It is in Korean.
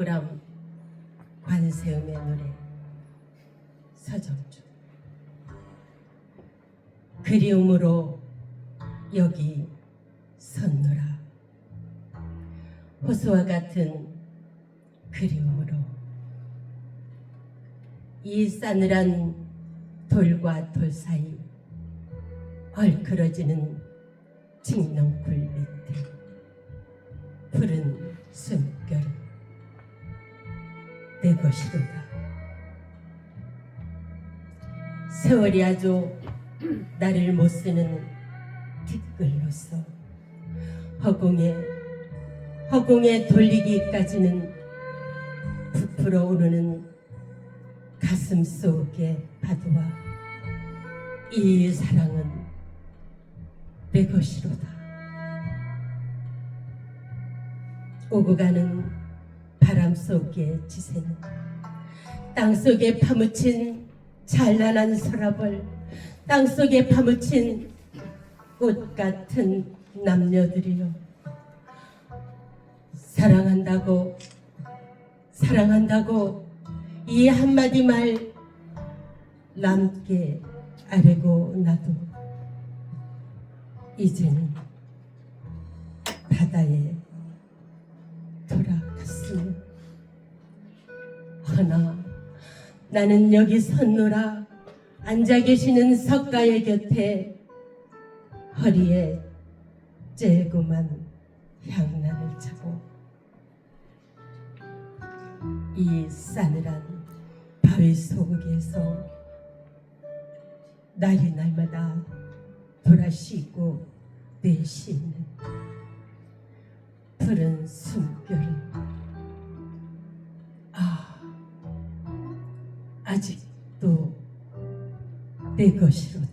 박구람 관세음의 노래 서정주 그리움으로 여기 섰노라. 호수와 같은 그리움으로. 이 싸늘한 돌과 돌 사이 얼크러지는 직렁굴 밑에 것이로다 세월이 아주 나를 못 쓰는 티끌로서 허공에 허공에 돌리기까지는 부풀어 오르는 가슴 속의 파도와 이 사랑은 내 것이로다. 오고 가는 바람 속의 지새는 땅 속에 파묻힌 찬란한 서랍을 땅 속에 파묻힌 꽃 같은 남녀들이요. 사랑한다고 사랑한다고 이 한마디 말 남게 아래고 나도 이제는 바다에 돌아갔으니. 허나 나는 여기 섰노라. 앉아 계시는 석가의 곁에 허리에 쬐고만 향난을 차고 이 싸늘한 바위 속에서 날이 날마다 돌아쉬고 내쉬는 푸른 숨결 아 아직도 내 것이로다